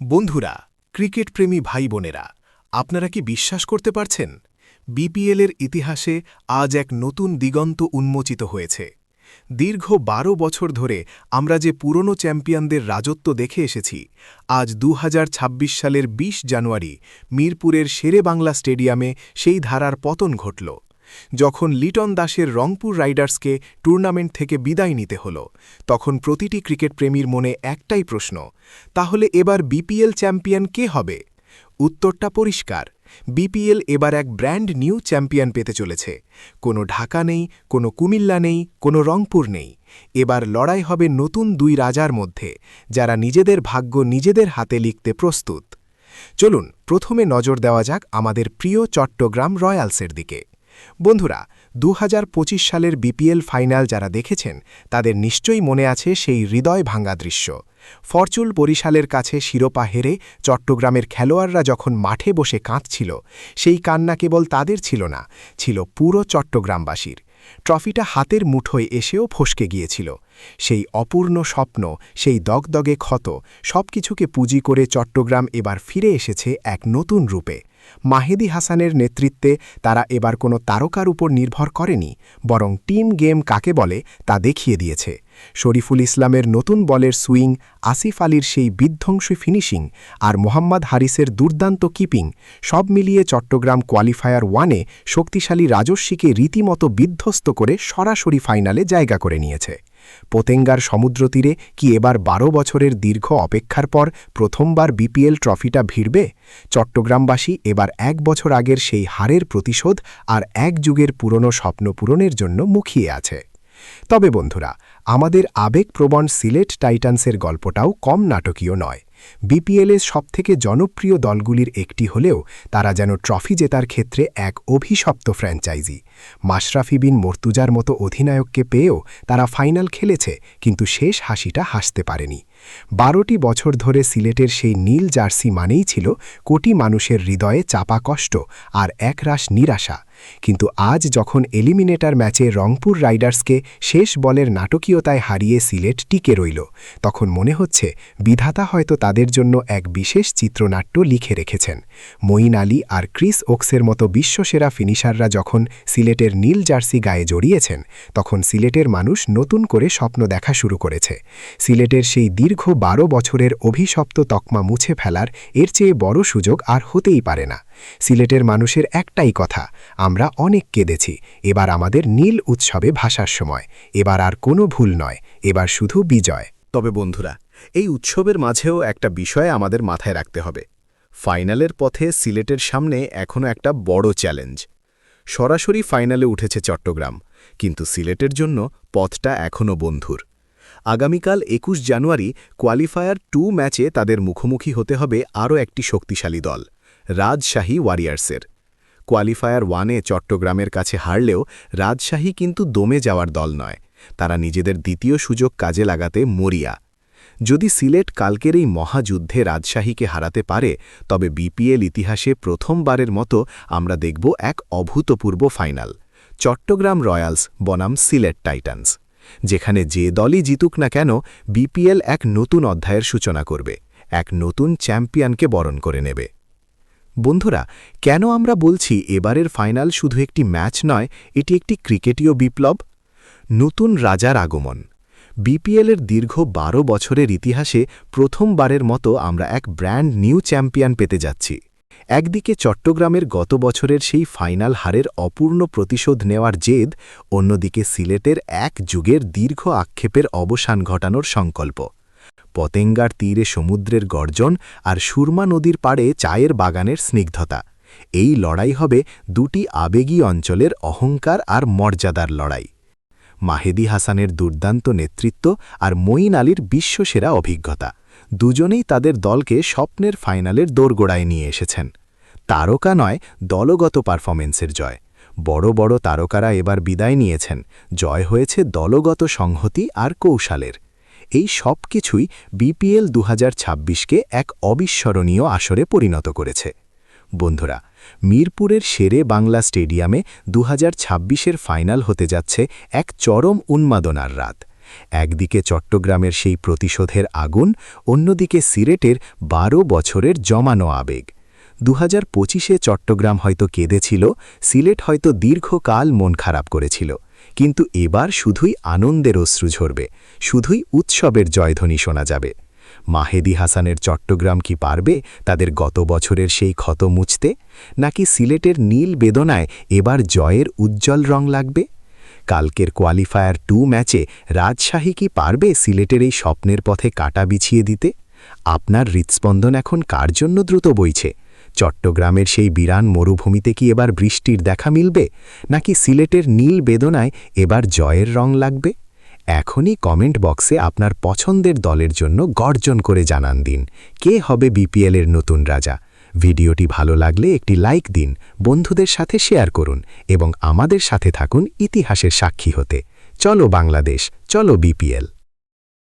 বন্ধুরা ক্রিকেট প্রেমী ভাই বোনেরা আপনারা কি বিশ্বাস করতে পারছেন? বিপিএলের ইতিহাসে আজ এক নতুন দিগন্ত উন্মোচিত হয়েছে। দীর্ঘ বারো বছর ধরে আমরা যে পুরনো চ্যাম্পিয়নদের রাজত্ব দেখে এসেছি, আজ দু হাজার ছাব্বিশ সালের ২০ জানুয়ারি মিরপুরের শেরে বাংলা স্টেডিয়ামে সেই ধারার পতন ঘটল। যখন লিটন দাসের রংপুর রাইডার্সকে টুর্নামেন্ট থেকে বিদায় নিতে হল, তখন প্রতিটি ক্রিকেট প্রেমীর মনে একটাই প্রশ্ন, তাহলে এবার বিপিএল চ্যাম্পিয়ন কে হবে? উত্তরটা পরিষ্কার, বিপিএল এবার এক ব্র্যান্ড নিউ চ্যাম্পিয়ন পেতে চলেছে, কোনো ঢাকা নেই, কোনো কুমিল্লা নেই, কোনো রংপুর নেই, এবার লড়াই হবে নতুন দুই রাজার মধ্যে, যারা নিজেদের ভাগ্য নিজেদের হাতে লিখতে প্রস্তুত। চলুন, প্রথমে নজর দেওয়া যাক আমাদের প্রিয় চট্টগ্রাম রয়্যালসের দিকে। বন্ধুরা দু হাজার পঁচিশ সালের বিপিএল ফাইনাল যারা দেখেছেন, তাদের নিশ্চয়ই মনে আছে সেই হৃদয় ভাঙ্গা দৃশ্য। ফরচুল বরিশালের কাছে শিরোপা হেরে চট্টগ্রামের খেলোয়াড়রা যখন মাঠে বসে কাঁদছিল, সেই কান্না কেবল তাদের ছিল না, ছিল পুরো চট্টগ্রামবাসীর। ট্রফিটা হাতের মুঠোয় এসেও ফসকে গিয়েছিল। সেই অপূর্ণ স্বপ্ন, সেই দগদগে ক্ষত, সবকিছুকে পুঁজি করে চট্টগ্রাম এবার ফিরে এসেছে এক নতুন রূপে। মাহেদি হাসানের নেতৃত্বে তারা এবার কোনো তারকার উপর নির্ভর করেনি, বরং টিম গেম কাকে বলে তা দেখিয়ে দিয়েছে। শরীফুল ইসলামের নতুন বলের সুইং, আসিফ আলীর সেই বিধ্বংসী ফিনিশিং আর মোহাম্মদ হারিসের দুর্দান্ত কিপিং সব মিলিয়ে চট্টগ্রাম কোয়ালিফায়ার ওয়ানে শক্তিশালী রাজস্বীকে রীতিমতো বিধ্বস্ত করে সরাসরি ফাইনালে জায়গা করে নিয়েছে। পোতেঙ্গার সমুদ্রতীরে কি এবার বারো বছরের দীর্ঘ অপেক্ষার পর প্রথমবার বিপিএল ট্রফিটা ভিড়বে? চট্টগ্রামবাসী এবার এক বছর আগের সেই হারের প্রতিশোধ আর এক যুগের পুরনো স্বপ্ন পূরণের জন্য মুখিয়ে আছে। তবে বন্ধুরা, আমাদের আবেগপ্রবণ সিলেট টাইটান্সের গল্পটাও কম নাটকীয় নয়। বিপিএলের সবথেকে জনপ্রিয় দলগুলির একটি হলেও তারা যেন ট্রফি জেতার ক্ষেত্রে এক অভিশপ্ত ফ্র্যাঞ্চাইজি। মাশরাফি বিন মর্তুজার মতো অধিনায়ককে পেয়েও তারা ফাইনাল খেলেছে, কিন্তু শেষ হাসিটা হাসতে পারেনি। বারোটি বছর ধরে সিলেটের সেই নীল জার্সি মানেই ছিল কোটি মানুষের হৃদয়ে চাপা কষ্ট আর একরাশ নিরাশা। কিন্তু আজ যখন এলিমিনেটার ম্যাচে রংপুর রাইডার্সকে শেষ বলের নাটকীয়তায় হারিয়ে সিলেট টিকে রইল, তখন মনে হচ্ছে বিধাতা হয়তো তাদের জন্য এক বিশেষ চিত্রনাট্য লিখে রেখেছেন। মঈন আলী আর ক্রিস ওক্সের মতো বিশ্বসেরা ফিনিশাররা যখন সিলেটের নীল জার্সি গায়ে জড়িয়েছেন, তখন সিলেটের মানুষ নতুন করে স্বপ্ন দেখা শুরু করেছে। সিলেটের সেই দীর্ঘ বারো বছরের অভিশপ্ত তকমা মুছে ফেলার এর চেয়ে বড় সুযোগ আর হতেই পারে না। সিলেটের মানুষের একটাই কথা, আমরা অনেক কেঁদেছি, এবার আমাদের নীল উৎসবে ভাসার সময়। এবার আর কোনো ভুল নয়, এবার শুধু বিজয়। তবে বন্ধুরা, এই উৎসবের মাঝেও একটা বিষয় আমাদের মাথায় রাখতে হবে। ফাইনালের পথে সিলেটের সামনে এখনও একটা বড় চ্যালেঞ্জ। সরাসরি ফাইনালে উঠেছে চট্টগ্রাম, কিন্তু সিলেটের জন্য পথটা এখনও বন্ধুর। আগামীকাল একুশ জানুয়ারি কোয়ালিফায়ার টু ম্যাচে তাদের মুখোমুখি হতে হবে আরও একটি শক্তিশালী দল, রাজশাহী ওয়ারিয়ার্সের। কোয়ালিফায়ার ওয়ানে চট্টগ্রামের কাছে হারলেও রাজশাহী কিন্তু দমে যাওয়ার দল নয়, তারা নিজেদের দ্বিতীয় সুযোগ কাজে লাগাতে মরিয়া। যদি সিলেট কালকের এই মহাযুদ্ধে রাজশাহীকে হারাতে পারে, তবে বিপিএল ইতিহাসে প্রথমবারের মতো আমরা দেখব এক অভূতপূর্ব ফাইনাল, চট্টগ্রাম রয়্যালস, বনাম সিলেট টাইটান্স। যেখানে যে দলই জিতুক না কেন, বিপিএল এক নতুন অধ্যায়ের সূচনা করবে, এক নতুন চ্যাম্পিয়নকে বরণ করে নেবে। বন্ধুরা, কেন আমরা বলছি এবারের ফাইনাল শুধু একটি ম্যাচ নয়, এটি একটি ক্রিকেটীয় বিপ্লব? নতুন রাজার আগমন। বিপিএলের দীর্ঘ বারো বছরের ইতিহাসে প্রথমবারের মতো আমরা এক ব্র্যান্ড নিউ চ্যাম্পিয়ন পেতে যাচ্ছি। একদিকে চট্টগ্রামের গত বছরের সেই ফাইনাল হারের অপূর্ণ প্রতিশোধ নেওয়ার জেদ, অন্যদিকে সিলেটের এক যুগের দীর্ঘ আক্ষেপের অবসান ঘটানোর সংকল্প। পতেঙ্গার তীরে সমুদ্রের গর্জন আর সুরমা নদীর পাড়ে চায়ের বাগানের স্নিগ্ধতা। এই লড়াই হবে দুটি আবেগী অঞ্চলের অহংকার আর মর্যাদার লড়াই। মাহেদি হাসানের দুর্দান্ত নেতৃত্ব আর মঈন আলীর বিশ্বসেরা অভিজ্ঞতা। দুজনেই তাদের দলকে স্বপ্নের ফাইনালের দোরগোড়ায় নিয়ে এসেছেন। তারকা নয়, দলগত পারফরমেন্সের জয়। বড় বড় তারকারা এবার বিদায় নিয়েছেন। জয় হয়েছে দলগত সংহতি আর কৌশলের। এই সব কিছুই বিপিএল দু কে এক অবিস্মরণীয় আসরে পরিণত করেছে। বন্ধুরা, মিরপুরের শেরে বাংলা স্টেডিয়ামে দু হাজার ফাইনাল হতে যাচ্ছে এক চরম উন্মাদনার রাত। একদিকে চট্টগ্রামের সেই প্রতিশোধের আগুন, অন্যদিকে সিলেটের বারো বছরের জমানো আবেগ। দু হাজার পঁচিশে চট্টগ্রাম হয়তো কেঁদেছিল, সিলেট হয়তো দীর্ঘকাল মন খারাপ করেছিল। কিন্তু এবার শুধুই আনন্দের অশ্রু ঝরবে, শুধুই উৎসবের জয়ধ্বনি শোনা যাবে। মাহেদি হাসানের চট্টগ্রাম কি পারবে তাদের গত বছরের সেই ক্ষত মুছতে? নাকি সিলেটের নীল বেদনায় এবার জয়ের উজ্জ্বল রং লাগবে? কালকের কোয়ালিফায়ার টু ম্যাচে রাজশাহী কি পারবে সিলেটের এই স্বপ্নের পথে কাটা বিছিয়ে দিতে? আপনার হৃৎস্পন্দন এখন কার জন্য দ্রুত বইছে? চট্টগ্রামের সেই বিরান মরুভূমিতে কি এবার বৃষ্টির দেখা মিলবে? নাকি সিলেটের নীল বেদনায় এবার জয়ের রং লাগবে? এখনই কমেন্ট বক্সে আপনার পছন্দের দলের জন্য গর্জন করে জানান দিন। কে হবে বিপিএলের নতুন রাজা? ভিডিওটি ভালো লাগলে একটি লাইক দিন, বন্ধুদের সাথে শেয়ার করুন এবং আমাদের সাথে থাকুন ইতিহাসের সাক্ষী হতে। চলো বাংলাদেশ, চলো বিপিএল।